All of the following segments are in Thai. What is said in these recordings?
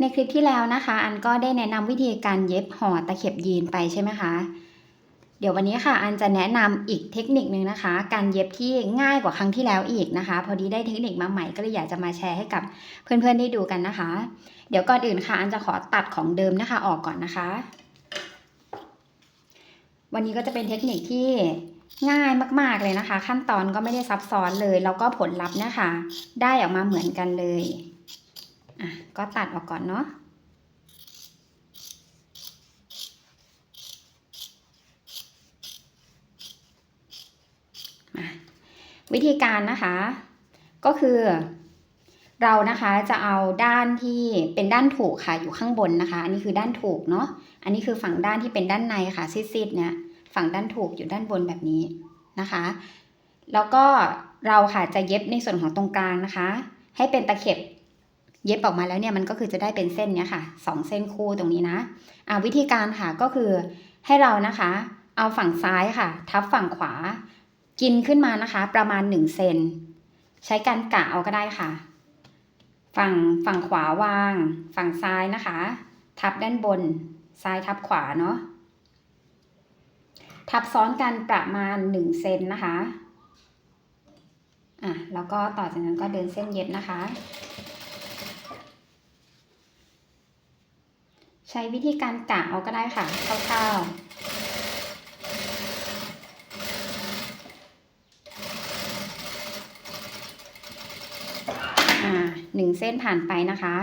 ในคลิปที่แล้วนะคะ อันก็ได้แนะนำวิธีการเย็บห่อตะเข็บยีนไปใช่ไหมคะ เดี๋ยววันนี้ค่ะ อันจะแนะนำอีกเทคนิคนึงนะคะ การเย็บที่ง่ายกว่าครั้งที่แล้วอีกนะคะ พอดีได้เทคนิคมาใหม่ก็เลยอยากจะมาแชร์ให้กับเพื่อนๆได้ดูกันนะคะ เดี๋ยวก่อนอื่นค่ะ อันจะขอตัดของเดิมนะคะออกก่อนนะคะ วันนี้ก็จะเป็นเทคนิคที่ง่ายมากๆเลยนะคะ ขั้นตอนก็ไม่ได้ซับซ้อนเลย แล้วก็ผลลัพธ์นะคะ ได้ออกมาเหมือนกันเลย อะก็ตัดออกก่อนเนาะวิธีการนะคะ ก็คือเรานะคะจะเอาด้านที่เป็นด้านถูกค่ะอยู่ข้างบนนะคะ อันนี้คือด้านถูกเนาะอันนี้คือฝั่งด้านที่เป็นด้านในค่ะซีดๆเนี่ยฝั่งด้านถูกอยู่ด้านบนแบบนี้นะคะ แล้วก็เราค่ะจะเย็บในส่วนของตรงกลางนะคะ ให้เป็นตะเข็บ เย็บออกมาแล้วเนี่ยมันก็คือจะได้เป็นเส้นเนี้ยค่ะสองเส้นคู่ตรงนี้นะอ่าวิธีการค่ะก็คือให้เรานะคะ เอาฝั่งซ้ายค่ะ ทับฝั่งขวา กินขึ้นมานะคะ ประมาณ1เซนใช้การกะเอาก็ได้ค่ะ ฝั่งฝั่งขวาวาง ฝั่งซ้ายนะคะ ทับด้านบน ซ้ายทับขวาเนาะทับซ้อนกันประมาณ1เซนนะคะอะแล้วก็ต่อจากนั้นก็เดินเส้นเย็บนะคะ ใช้วิธีการกะเอาก็ได้ค่ะคร่าวๆอ่าหนึ่งเส้นผ่านไปนะคะ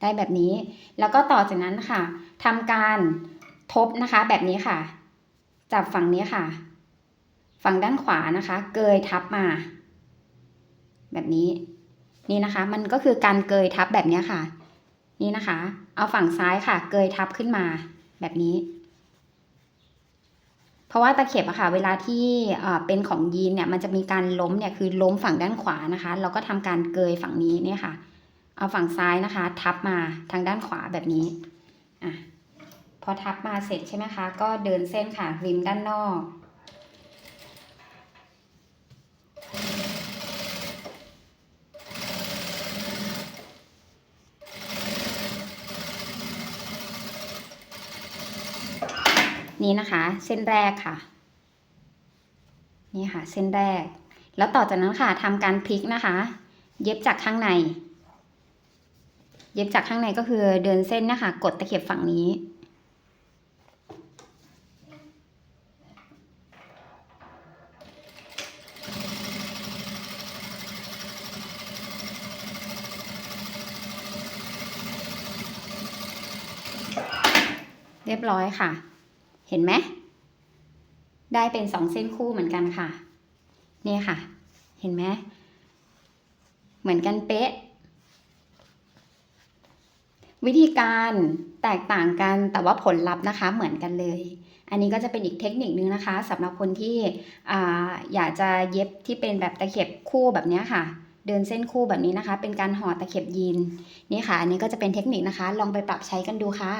ได้แบบนี้แล้วก็ต่อจากนั้นค่ะทำการทบนะคะแบบนี้ค่ะ จับฝั่งนี้ค่ะ ฝั่งด้านขวานะคะ เกยทับมา แบบนี้ นี่นะคะ มันก็คือการเกยทับแบบนี้ค่ะ นี่นะคะ เอาฝั่งซ้ายค่ะ เกยทับขึ้นมาแบบนี้ เพราะว่าตะเข็บอะค่ะ เวลาที่เป็นของยีนเนี่ย มันจะมีการล้มเนี่ย คือล้มฝั่งด้านขวานะคะ เราก็ทำการเกยฝั่งนี้เนี่ยค่ะ เอาฝั่งซ้ายนะคะ ทับมาทางด้านขวาแบบนี้ อะ พอทับมาเสร็จใช่ไหมคะ ก็เดินเส้นค่ะ ริมด้านนอก นี่นะคะ เส้นแรกค่ะ นี่ค่ะ เส้นแรก แล้วต่อจากนั้นค่ะทำการพลิกนะคะ เย็บจากข้างใน เย็บจากข้างในก็คือเดินเส้นนะคะ กดตะเข็บฝั่งนี้เรียบร้อยค่ะ ห็นไหมได้เป็นสองเส้นคู่เหมือนกันค่ะ เนี่ยค่ะ เห็นไหมเหมือนกันเป๊ะ วิธีการแตกต่างกันแต่ว่าผลลัพธ์นะคะ เหมือนกันเลย อันนี้ก็จะเป็นอีกเทคนิคนึงนะคะสำหรับคนที่ออยากจะเย็บที่เป็นแบบตะเข็บคู่แบบนี้ค่ะ เดินเส้นคู่แบบนี้นะคะ เป็นการห่อตะเข็บยีนนี่ค่ะ อันนี้ก็จะเป็นเทคนิคนะคะ ลองไปปรับใช้กันดูค่ะ